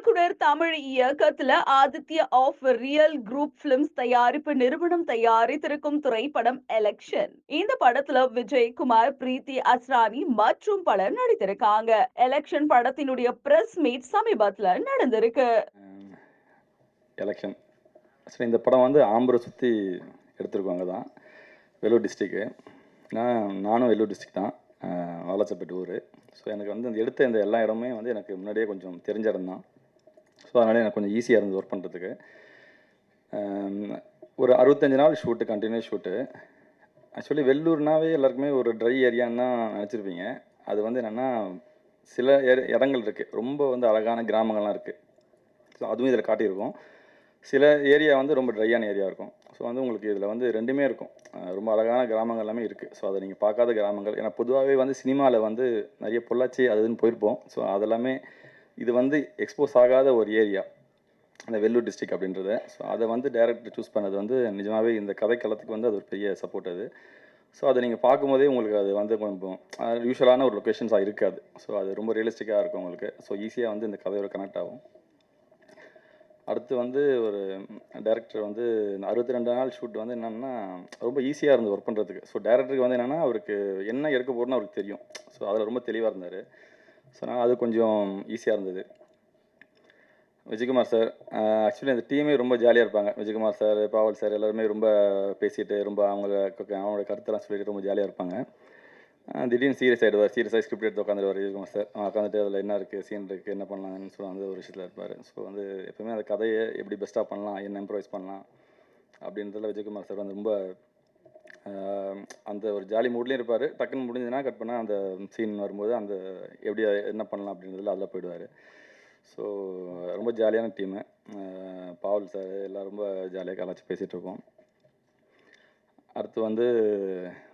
இயக்குனர் தமிழ் இயக்கத்துல Aditya of real group films தயாரிப்பு நிறுவனம் தயாரித்திருக்கும் திரைப்படம் எலெக்ஷன் இந்த படத்துல விஜயகுமார் பிரீத்தி அஸ்ரானி மற்றும் பலர் நடித்திருக்காங்க. எலெக்ஷன் படத்தினுடைய பிரஸ் மீட் சமீபத்துல நடந்திருக்கு. எலெக்ஷன் ஆக்சுவலி இந்த படம் வந்து ஆம்பூரை சுற்றி எடுத்திருக்கோங்க தான். வேலூர் டிஸ்ட்ரிக்கு நான் நானும் வேலூர் டிஸ்ட்ரிக் தான். அஹ் வாலாச்சப்பேட்டு ஊர். ஸோ எனக்கு வந்து இந்த எடுத்த இந்த எல்லா இடமுமே வந்து எனக்கு முன்னாடியே கொஞ்சம் தெரிஞ்ச இடம் தான். ஸோ அதனால் எனக்கு கொஞ்சம் ஈஸியாக இருந்தது ஒர்க் பண்ணுறதுக்கு um, ஒரு அறுபத்தஞ்சு நாள் ஷூட்டு கண்டினியூஸ் ஷூட்டு ஆக்சுவலி வெள்ளூர்னாவே எல்லாருக்குமே ஒரு ட்ரை ஏரியான்னு தான் நினச்சிருப்பீங்க. அது வந்து என்னென்னா சில இடங்கள் இருக்குது ரொம்ப வந்து அழகான கிராமங்கள்லாம் இருக்குது ஸோ அதுவும் இதில் காட்டியிருக்கோம். சில ஏரியா வந்து ரொம்ப ட்ரையான ஏரியா இருக்கும். ஸோ வந்து உங்களுக்கு இதில் வந்து ரெண்டுமே இருக்கும். ரொம்ப அழகான கிராமங்கள் எல்லாமே இருக்குது ஸோ அதை நீங்கள் பார்க்காத கிராமங்கள். ஏன்னா பொதுவாகவே வந்து சினிமாவில் வந்து நிறைய பொள்ளாச்சி அது இதுன்னு போயிருப்போம். ஸோ அதெல்லாமே இது வந்து எக்ஸ்போஸ் ஆகாத ஒரு ஏரியா அந்த வெல்லூர் டிஸ்ட்ரிக் அப்படின்றத. ஸோ அதை வந்து டேரக்டர் சூஸ் பண்ணது வந்து நிஜமாகவே இந்த கதைக்களத்துக்கு வந்து அது ஒரு பெரிய சப்போர்ட் அது. ஸோ அதை நீங்கள் பார்க்கும்போதே உங்களுக்கு அது வந்து கொஞ்சம் யூஸ்வலான ஒரு லொக்கேஷன்ஸாக இருக்காது. ஸோ அது ரொம்ப ரியலிஸ்டிக்காக இருக்கும் உங்களுக்கு. ஸோ ஈஸியாக வந்து இந்த கதையோட கனெக்ட் ஆகும். அடுத்து வந்து ஒரு டேரக்டர் வந்து அறுபத்தி ரெண்டு நாள் ஷூட் வந்து என்னென்னா ரொம்ப ஈஸியாக இருந்தது ஒர்க் பண்ணுறதுக்கு ஸோ டேரக்டருக்கு வந்து என்னென்னா அவருக்கு என்ன எடுக்க போகிறோன்னு அவருக்கு தெரியும். ஸோ அதில் ரொம்ப தெளிவாக இருந்தார். ஸோ நான் அது கொஞ்சம் ஈஸியாக இருந்தது. விஜயகுமார் சார் ஆக்சுவலி அந்த டீமே ரொம்ப ஜாலியாக இருப்பாங்க. விஜயகுமார் சார் பாவல் சார் எல்லாருமே ரொம்ப பேசிட்டு ரொம்ப அவங்க அவங்களோட கருத்தெல்லாம் சொல்லிட்டு ரொம்ப ஜாலியாக இருப்பாங்க. திடீர்னு சீரியஸ் ஆகிடுவார் சீரியஸாக ஸ்கிரிப்ட் எடுத்து உட்காந்துருவார் விஜயகுமார் சார் உட்காந்துட்டு அதில் என்ன இருக்குது சீன் இருக்குது என்ன பண்ணலாம்னு சொல்லி அந்த ஒரு விஷயத்தில் இருப்பார். ஸோ வந்து எப்பவுமே அந்த கதையை எப்படி பெஸ்ட்டாக பண்ணலாம்? என்ன இம்ப்ரவைஸ் பண்ணலாம்? அப்படின்றதுல விஜயகுமார் சார் வந்து ரொம்ப அந்த ஒரு ஜாலி மூட்லேயும் இருப்பார். டக்குன்னு முடிஞ்சுன்னா கட் பண்ணால் அந்த சீன் வரும்போது அந்த எப்படி என்ன பண்ணலாம் அப்படின்றதுல அதில் போயிடுவார். ஸோ ரொம்ப ஜாலியான டீமு பாவல் சார் எல்லாம் ரொம்ப ஜாலியாக கலாச்சி பேசிகிட்டு இருக்கோம். அடுத்து வந்து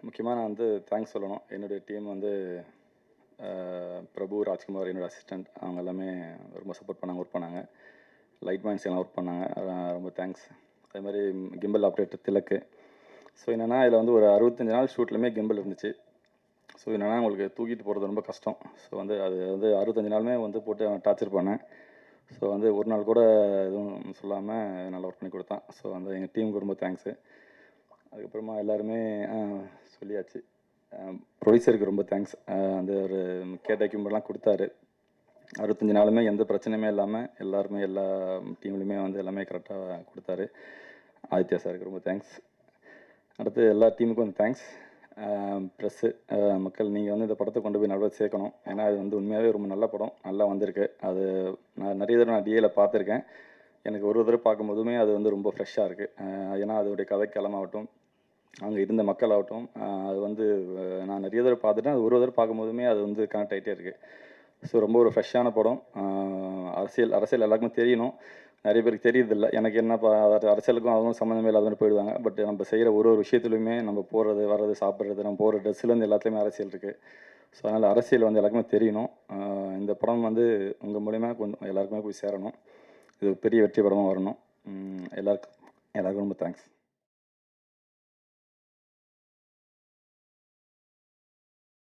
முக்கியமாக நான் வந்து தேங்க்ஸ் சொல்லணும். என்னுடைய டீம் வந்து பிரபு ராஜ்குமார் என்னோடய அசிஸ்டண்ட் அவங்க எல்லாமே ரொம்ப சப்போர்ட் பண்ணாங்க ஒர்க் பண்ணாங்க. லைட் மைண்ட்ஸ் எல்லாம் ஒர்க் பண்ணாங்க. ரொம்ப தேங்க்ஸ் அதே மாதிரி கிம்பல் ஆப்ரேட்டர் திலக்கு. ஸோ என்னென்னா இதில் வந்து ஒரு அறுபத்தஞ்சு நாள் ஷூட்லையுமே கிம்பல் இருந்துச்சு. ஸோ என்னென்னா உங்களுக்கு தூக்கிட்டு போகிறது ரொம்ப கஷ்டம். ஸோ வந்து அது வந்து அறுபத்தஞ்சு நாளுமே வந்து போட்டு டார்ச்சர் பண்ணேன். ஸோ வந்து ஒரு நாள் கூட எதுவும் சொல்லாமல் நல்லா ஒர்க் பண்ணி கொடுத்தான். ஸோ வந்து எங்கள் டீமுக்கு ரொம்ப தேங்க்ஸு அதுக்கப்புறமா எல்லாருமே சொல்லியாச்சு. ப்ரொடியூசருக்கு ரொம்ப தேங்க்ஸ் அந்த ஒரு கேட்ட எக்யூப்மெண்ட்லாம் கொடுத்தாரு. அறுபத்தஞ்சு நாளுமே எந்த பிரச்சனையுமே இல்லாமல் எல்லாருமே எல்லா டீம்லையுமே வந்து எல்லாமே கரெக்டாக கொடுத்தாரு. ஆதித்யா சாருக்கு ரொம்ப தேங்க்ஸ் அடுத்து எல்லா டீமுக்கும் வந்து தேங்க்ஸ் ப்ரெஸ்ஸு மக்கள் நீங்கள் வந்து இந்த படத்தை கொண்டு போய் நல்லா சேர்க்கணும். ஏன்னா அது வந்து உண்மையாகவே ரொம்ப நல்ல படம். நல்லா வந்திருக்கு. அது நான் நிறைய தடவை நான் டிஏல பார்த்துருக்கேன். எனக்கு ஒரு தடவை பார்க்கும்போதுமே அது வந்து ரொம்ப ஃப்ரெஷ்ஷாக இருக்குது ஏன்னா அதோடைய கதைக்களமாகட்டும் அங்கே இருந்த மக்கள் ஆகட்டும் அது வந்து நான் நிறைய தடவை பார்த்துட்டேன். அது ஒரு தடவை பார்க்கும்போதுமே அது வந்து கனெக்ட் ஆகிட்டே இருக்குது ஸோ ரொம்ப ஒரு ஃப்ரெஷ்ஷான படம். அரசியல் அரசியல் எல்லாருக்குமே தெரியணும். நிறைய பேருக்கு தெரியுதில்ல எனக்கு என்ன அதாவது அரசியலுக்கும் அதுவும் சம்மந்தமே இல்லாத மாதிரி போயிடுவாங்க. பட் நம்ம செய்கிற ஒரு ஒரு விஷயத்துலையுமே நம்ம போகிறது வர்றது சாப்பிட்றது நம்ம போகிற ட்ரெஸ்ஸுலேருந்து எல்லாத்துலேயுமே அரசியல் இருக்குது ஸோ அதனால் அரசியல் வந்து எல்லாருக்குமே தெரியணும். இந்த படம் வந்து உங்கள் மூலிமா கொஞ்சம் எல்லாருக்குமே போய் சேரணும். இது பெரிய வெற்றி படமாக வரணும் எல்லாருக்கும் எல்லாருக்கும் ரொம்ப தேங்க்ஸ்